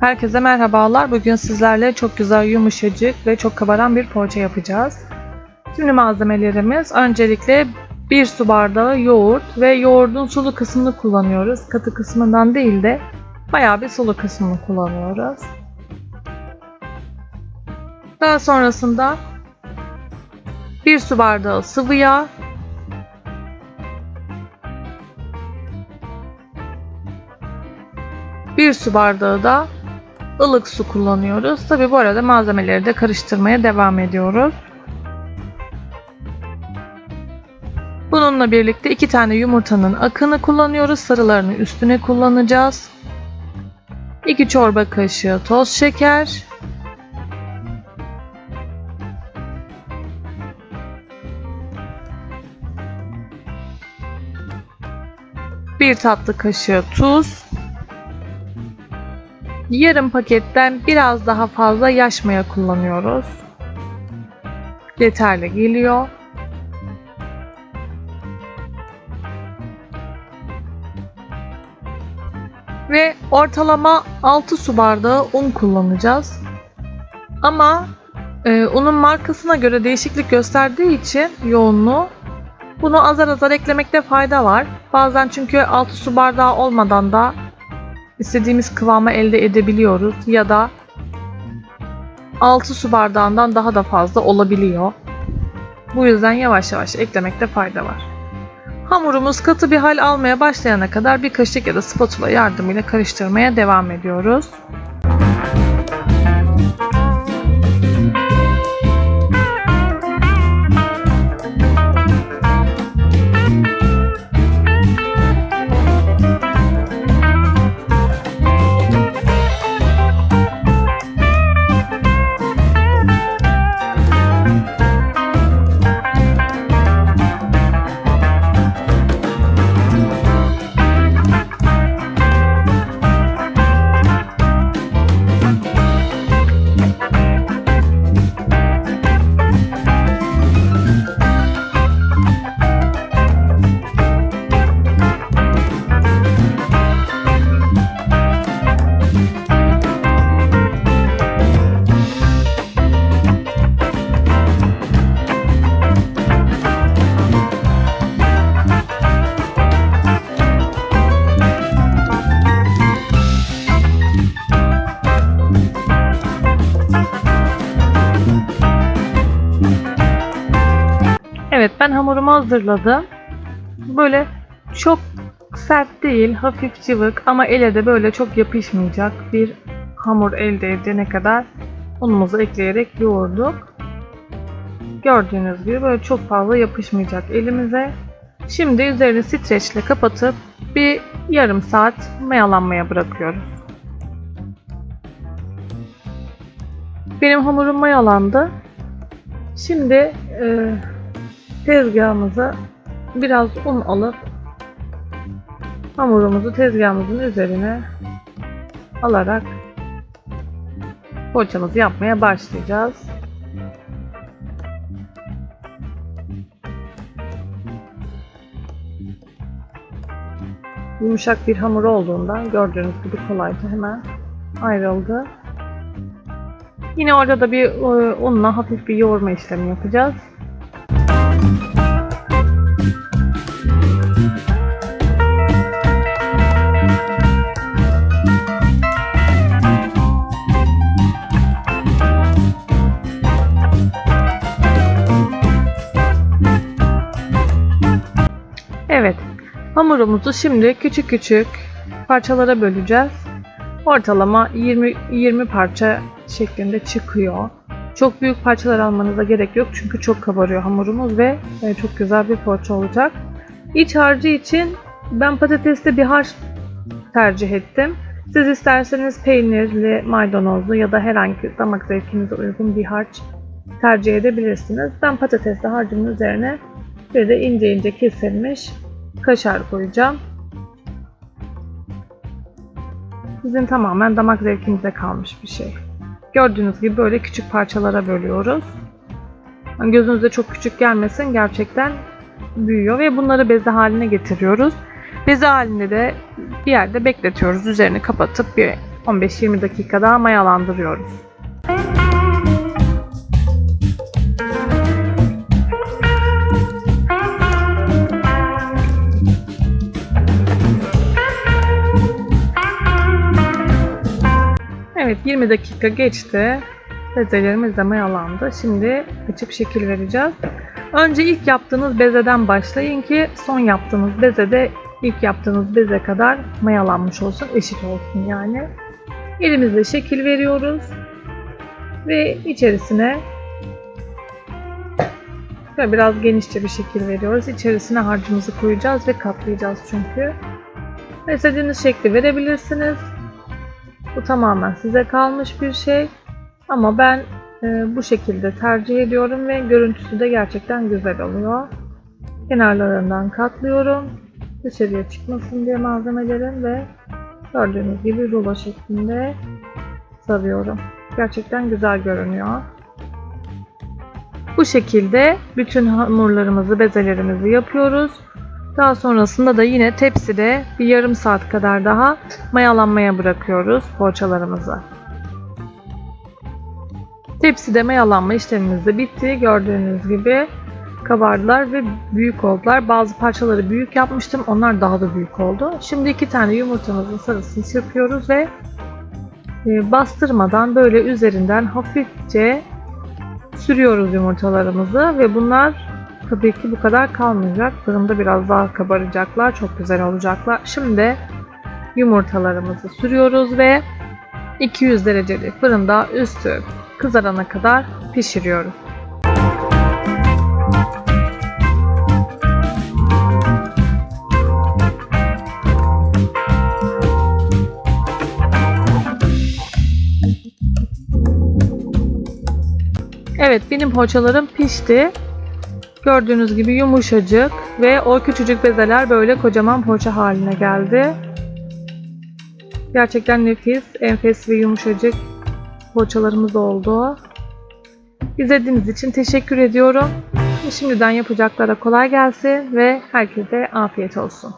Herkese merhabalar. Bugün sizlerle çok güzel, yumuşacık ve çok kabaran bir poğaça yapacağız. Şimdi malzemelerimiz öncelikle 1 su bardağı yoğurt ve yoğurdun sulu kısmını kullanıyoruz. Katı kısmından değil de bayağı bir sulu kısmını kullanıyoruz. Daha sonrasında 1 su bardağı sıvı yağ, bir su bardağı da ılık su kullanıyoruz. Tabi bu arada malzemeleri de karıştırmaya devam ediyoruz. Bununla birlikte iki tane yumurtanın akını kullanıyoruz. Sarılarını üstüne kullanacağız. 2 çorba kaşığı toz şeker. Bir tatlı kaşığı tuz. Yarım paketten biraz daha fazla yaş maya kullanıyoruz. Yeterli geliyor. Ve ortalama 6 su bardağı un kullanacağız. Ama e, unun markasına göre değişiklik gösterdiği için yoğunluğu bunu azar azar eklemekte fayda var. Bazen çünkü 6 su bardağı olmadan da istediğimiz kıvamı elde edebiliyoruz ya da 6 su bardağından daha da fazla olabiliyor. Bu yüzden yavaş yavaş eklemekte fayda var. Hamurumuz katı bir hal almaya başlayana kadar bir kaşık ya da spatula yardımıyla karıştırmaya devam ediyoruz. Ben hamurumu hazırladım. Böyle çok sert değil, hafif cıvık ama ele de böyle çok yapışmayacak bir hamur elde edene kadar unumuzu ekleyerek yoğurduk. Gördüğünüz gibi böyle çok fazla yapışmayacak elimize. Şimdi üzerini streçle kapatıp bir yarım saat mayalanmaya bırakıyoruz. Benim hamurum mayalandı. Şimdi e, tezgahımıza biraz un alıp hamurumuzu tezgahımızın üzerine alarak poğaçamızı yapmaya başlayacağız. Yumuşak bir hamur olduğundan gördüğünüz gibi kolayca hemen ayrıldı. Yine orada da bir e, unla hafif bir yoğurma işlemi yapacağız. Evet. Hamurumuzu şimdi küçük küçük parçalara böleceğiz. Ortalama 20 20 parça şeklinde çıkıyor. Çok büyük parçalar almanıza gerek yok çünkü çok kabarıyor hamurumuz ve e, çok güzel bir poğaça olacak. İç harcı için ben patatesli bir harç tercih ettim. Siz isterseniz peynirli, maydanozlu ya da herhangi damak zevkinize uygun bir harç tercih edebilirsiniz. Ben patatesli harcımın üzerine bir de ince ince kesilmiş kaşar koyacağım. Sizin tamamen damak zevkinize kalmış bir şey. Gördüğünüz gibi böyle küçük parçalara bölüyoruz. Yani gözünüze çok küçük gelmesin gerçekten büyüyor ve bunları beze haline getiriyoruz. Beze halinde de bir yerde bekletiyoruz. Üzerini kapatıp bir 15-20 dakika daha mayalandırıyoruz. Evet 20 dakika geçti. Bezelerimiz de mayalandı. Şimdi açıp şekil vereceğiz. Önce ilk yaptığınız bezeden başlayın ki son yaptığınız beze de ilk yaptığınız beze kadar mayalanmış olsun, eşit olsun yani. Elimizle şekil veriyoruz ve içerisine şöyle biraz genişçe bir şekil veriyoruz. İçerisine harcımızı koyacağız ve katlayacağız çünkü. İstediğiniz şekli verebilirsiniz. Bu tamamen size kalmış bir şey. Ama ben e, bu şekilde tercih ediyorum ve görüntüsü de gerçekten güzel oluyor. Kenarlarından katlıyorum. Dışarıya çıkmasın diye malzemelerin ve gördüğünüz gibi rulo şeklinde sarıyorum. Gerçekten güzel görünüyor. Bu şekilde bütün hamurlarımızı, bezelerimizi yapıyoruz. Daha sonrasında da yine tepside bir yarım saat kadar daha mayalanmaya bırakıyoruz poğaçalarımızı. Tepside mayalanma işlemimiz de bitti. Gördüğünüz gibi kabardılar ve büyük oldular. Bazı parçaları büyük yapmıştım. Onlar daha da büyük oldu. Şimdi iki tane yumurtamızın sarısını çırpıyoruz ve e, bastırmadan böyle üzerinden hafifçe sürüyoruz yumurtalarımızı ve bunlar tabii ki bu kadar kalmayacak. Fırında biraz daha kabaracaklar. Çok güzel olacaklar. Şimdi yumurtalarımızı sürüyoruz ve 200 derecelik fırında üstü kızarana kadar pişiriyoruz. Evet benim poğaçalarım pişti. Gördüğünüz gibi yumuşacık ve o küçücük bezeler böyle kocaman poğaça haline geldi. Gerçekten nefis, enfes ve yumuşacık poğaçalarımız oldu. İzlediğiniz için teşekkür ediyorum. Şimdiden yapacaklara kolay gelsin ve herkese afiyet olsun.